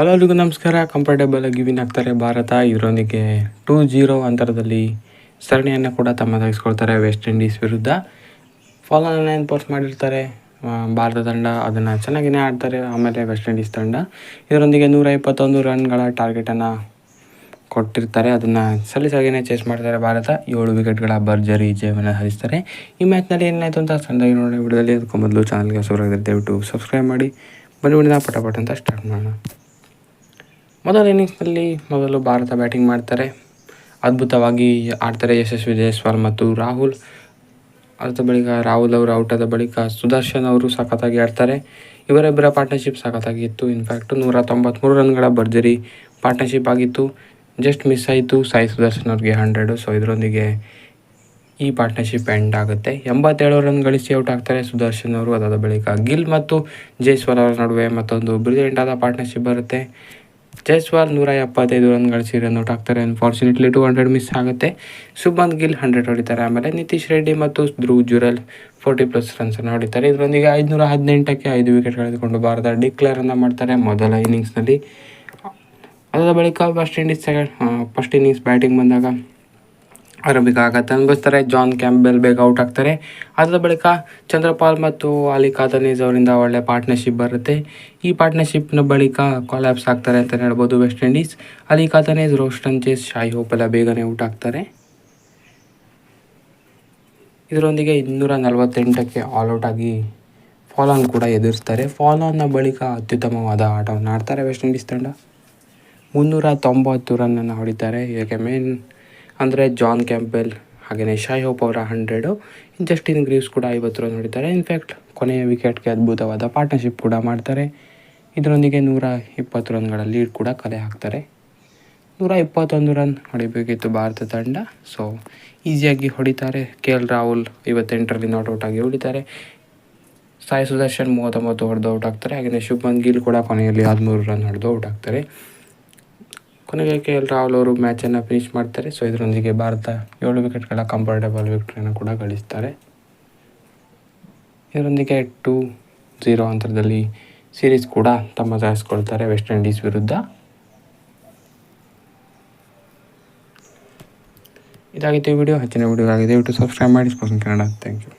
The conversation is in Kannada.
ಎಲ್ಲರಿಗೂ ನಮಸ್ಕಾರ. ಕಂಫರ್ಟೇಬಲ್ ಆಗಿ ವಿನ್ ಆಗ್ತಾರೆ ಭಾರತ. ಇದರೊಂದಿಗೆ ಟೂ ಜೀರೋ ಅಂತರದಲ್ಲಿ ಸರಣಿಯನ್ನು ಕೂಡ ತಮ್ಮದಾಗಿಸ್ಕೊಳ್ತಾರೆ ವೆಸ್ಟ್ ಇಂಡೀಸ್ ವಿರುದ್ಧ. ಫಾಲೋನ ಎನ್ಫೋರ್ಸ್ ಮಾಡಿರ್ತಾರೆ. ಭಾರತ ತಂಡ ಅದನ್ನು ಚೆನ್ನಾಗಿನೇ ಆಡ್ತಾರೆ. ಆಮೇಲೆ ವೆಸ್ಟ್ ಇಂಡೀಸ್ ತಂಡ. ಇದರೊಂದಿಗೆ ನೂರ ಇಪ್ಪತ್ತೊಂದು ರನ್ಗಳ ಟಾರ್ಗೆಟನ್ನು ಕೊಟ್ಟಿರ್ತಾರೆ. ಅದನ್ನು ಸಲೀಸಾಗಿಯೇ ಚೇಸ್ ಮಾಡ್ತಾರೆ ಭಾರತ. ಏಳು ವಿಕೆಟ್ಗಳ ಭರ್ಜರಿ ಜಯವನ್ನು ಹರಿಸ್ತಾರೆ. ಈ ಮ್ಯಾಚ್ನಲ್ಲಿ ಏನಾಯಿತು ಅಂತ ಸಣ್ಣದಾಗಿ ನೋಡಿ ವಿಡಿಯೋದಲ್ಲಿ ಅದಕ್ಕೂ ಮೊದಲು ಚಾನಲ್ಗೆ ಹೊಸಬರಾಗಿದ್ದರೆ ದಯವಿಟ್ಟು ಸಬ್ಸ್ಕ್ರೈಬ್ ಮಾಡಿ. ಬನ್ನಿ ಬಿಡಿದ ಪಟ ಅಂತ ಸ್ಟಾರ್ಟ್ ಮಾಡೋಣ. ಮೊದಲ ಇನ್ನಿಂಗ್ಸ್ನಲ್ಲಿ ಮೊದಲು ಭಾರತ ಬ್ಯಾಟಿಂಗ್ ಮಾಡ್ತಾರೆ. ಅದ್ಭುತವಾಗಿ ಆಡ್ತಾರೆ ಯಶಸ್ವಿ ಜಯಸ್ವಾಲ್ ಮತ್ತು ರಾಹುಲ್. ಅದ ಬಳಿಕ ರಾಹುಲ್ ಅವರು ಔಟ್ ಆದ ಬಳಿಕ ಸುದರ್ಶನ್ ಅವರು ಸಖತ್ತಾಗಿ ಆಡ್ತಾರೆ. ಇವರಿಬ್ಬರ ಪಾರ್ಟ್ನರ್ಶಿಪ್ ಸಖತ್ತಾಗಿತ್ತು ಇನ್ಫ್ಯಾಕ್ಟ್ ನೂರ ತೊಂಬತ್ತ್ಮೂರು ರನ್ಗಳ ಭರ್ಜರಿ ಪಾರ್ಟ್ನರ್ಶಿಪ್ ಆಗಿತ್ತು. ಜಸ್ಟ್ ಮಿಸ್ ಆಯಿತು. ಸಾಯಿ ಸುದರ್ಶನ್ ಅವ್ರಿಗೆ ಹಂಡ್ರೆಡು ಸೊ ಇದರೊಂದಿಗೆ ಈ ಪಾರ್ಟ್ನರ್ಶಿಪ್ ಎಂಡ್ ಆಗುತ್ತೆ. ಎಂಬತ್ತೇಳು ರನ್ ಗಳಿಸಿ ಔಟ್ ಆಗ್ತಾರೆ ಸುದರ್ಶನ್ ಅವರು. ಅದಾದ ಬಳಿಕ ಗಿಲ್ ಮತ್ತು ಜೈಸ್ವಾಲ್ ಅವರ ನಡುವೆ ಮತ್ತೊಂದು ಬ್ರಿಲಿಯಂಟ್ ಆದ ಪಾರ್ಟ್ನರ್ಶಿಪ್ ಬರುತ್ತೆ. ಜೈಸ್ವಾಲ್ ನೂರ ಎಪ್ಪತ್ತೈದು ರನ್ ಗಳಿಸಿ ನೋಟ್ ಔಟ್ ಆಗ್ತಾರೆ. ಅನ್ಫಾರ್ಚುನೇಟ್ಲಿ ಟು ಹಂಡ್ರೆಡ್ ಮಿಸ್ ಆಗುತ್ತೆ. ಸುಮಂತ್ ಗಿಲ್ ಹಂಡ್ರೆಡ್ ಹೊಡಿತಾರೆ. ಆಮೇಲೆ ನಿತೀಶ್ ರೆಡ್ಡಿ ಮತ್ತು ಧ್ರುವ್ ಜುರಲ್ ಫೋರ್ಟಿ ಪ್ಲಸ್ ರನ್ಸನ್ನು ಹೊಡಿತಾರೆ. ಇದರೊಂದಿಗೆ ಐದುನೂರ ಹದಿನೆಂಟಕ್ಕೆ ಐದು ವಿಕೆಟ್ ಕಳೆದುಕೊಂಡು ಭಾರತ ಡಿಕ್ಲೇರನ್ನು ಮಾಡ್ತಾರೆ ಮೊದಲ ಇನ್ನಿಂಗ್ಸ್ನಲ್ಲಿ ಅದಾದ ಬಳಿಕ West Indies second first innings batting ಬಂದಾಗ ಆಗತ್ತೆ ಅನ್ಭವಿಸ್ತಾರೆ ಜಾನ್ ಕ್ಯಾಂಬೆಲ್ ಬೇಗ ಔಟ್ ಆಗ್ತಾರೆ. ಅದರ ಬಳಿಕ ಚಂದ್ರಪಾಲ್ ಮತ್ತು ಅಲಿ ಖಾದನೀಸ್ ಅವರಿಂದ ಒಳ್ಳೆ ಪಾರ್ಟ್ನರ್ಶಿಪ್ ಬರುತ್ತೆ. ಈ ಪಾರ್ಟ್ನರ್ಶಿಪ್ನ ಬಳಿಕ ಕೊಲ್ಯಾಪ್ಸ್ ಆಗ್ತಾರೆ ಅಂತ ಹೇಳ್ಬೋದು West Indies. Alick Athanaze Roston Chase Shai Hope ಎಲ್ಲ ಬೇಗನೆ ಔಟ್ ಆಗ್ತಾರೆ. ಇದರೊಂದಿಗೆ ಇನ್ನೂರ ನಲವತ್ತೆಂಟಕ್ಕೆ ಆಲ್ಔಟ್ ಆಗಿ ಫಾಲಾನ್ ಕೂಡ ಎದುರಿಸ್ತಾರೆ. ಫಾಲೋನ್ನ ಬಳಿಕ ಅತ್ಯುತ್ತಮವಾದ ಆಟವನ್ನು ಆಡ್ತಾರೆ ವೆಸ್ಟ್ ಇಂಡೀಸ್ ತಂಡ. ಮುನ್ನೂರ ತೊಂಬತ್ತು ರನ್ನನ್ನು ಹೊಡಿತಾರೆ. ಯಾಕೆ ಮೇನ್ ಅಂದರೆ ಜಾನ್ ಕ್ಯಾಂಪೆಲ್ ಹಾಗೆಯೇ ಶಾಯ್ ಹೋಪ್ ಅವರ ಹಂಡ್ರೆಡು ಜಸ್ಟಿನ್ ಗ್ರೀವ್ಸ್ ಕೂಡ ಐವತ್ತು ರನ್ ಹೊಡಿತಾರೆ ಇನ್ಫ್ಯಾಕ್ಟ್ ಕೊನೆಯ ವಿಕೆಟ್ಗೆ ಅದ್ಭುತವಾದ ಪಾರ್ಟ್ನರ್ಶಿಪ್ ಕೂಡ ಮಾಡ್ತಾರೆ. ಇದರೊಂದಿಗೆ ನೂರ ಇಪ್ಪತ್ತು ರನ್ಗಳ ಲೀಡ್ ಕೂಡ ಕಲೆ ಹಾಕ್ತಾರೆ. ನೂರ ಇಪ್ಪತ್ತೊಂದು ರನ್ ಹೊಡಿಬೇಕಿತ್ತು ಭಾರತ ತಂಡ. ಸೊ ಈಸಿಯಾಗಿ ಹೊಡಿತಾರೆ. ಕೆ ಎಲ್ ರಾಹುಲ್ ಐವತ್ತೆಂಟರಲ್ಲಿ ನಾಟ್ ಔಟ್ ಆಗಿ ಹೊಡಿತಾರೆ ಸಾಯಿ ಸುದರ್ಶನ್ ಮೂವತ್ತೊಂಬತ್ತು ಹೊಡೆದು ಔಟ್ ಆಗ್ತಾರೆ. ಹಾಗೆಯೇ ಶುಭಮನ್ ಗಿಲ್ ಕೂಡ ಕೊನೆಯಲ್ಲಿ ಹದಿಮೂರು ರನ್ ಹೊಡೆದು ಔಟ್ ಆಗ್ತಾರೆ. ಕೊನೆಗೆ ಕೆ ಎಲ್ ರಾಹುಲ್ ಅವರು ಮ್ಯಾಚನ್ನು ಫಿನಿಶ್ ಮಾಡ್ತಾರೆ. ಸೊ ಇದರೊಂದಿಗೆ ಭಾರತ ಏಳು ವಿಕೆಟ್ಗಳ ಕಂಫರ್ಟೇಬಲ್ ವಿಕ್ಟ್ರಿಯನ್ನು ಕೂಡ ಗಳಿಸ್ತಾರೆ. ಇದರೊಂದಿಗೆ ಟೂ ಝೀರೋ ಅಂತರದಲ್ಲಿ ಸೀರೀಸ್ ಕೂಡ ತಮ್ಮ ಸಹಿಸ್ಕೊಳ್ತಾರೆ ವೆಸ್ಟ್ ಇಂಡೀಸ್ ವಿರುದ್ಧ. ಇದಾಗಿತ್ತು ಈ ವಿಡಿಯೋ ಹೆಚ್ಚಿನ ವಿಡಿಯೋ ಆಗಿದೆ ಯೂಟ್ಯೂಬ್ ಸಬ್ಸ್ಕ್ರೈಬ್ ಮಾಡಿ ಕನ್ನಡ ಥ್ಯಾಂಕ್ ಯು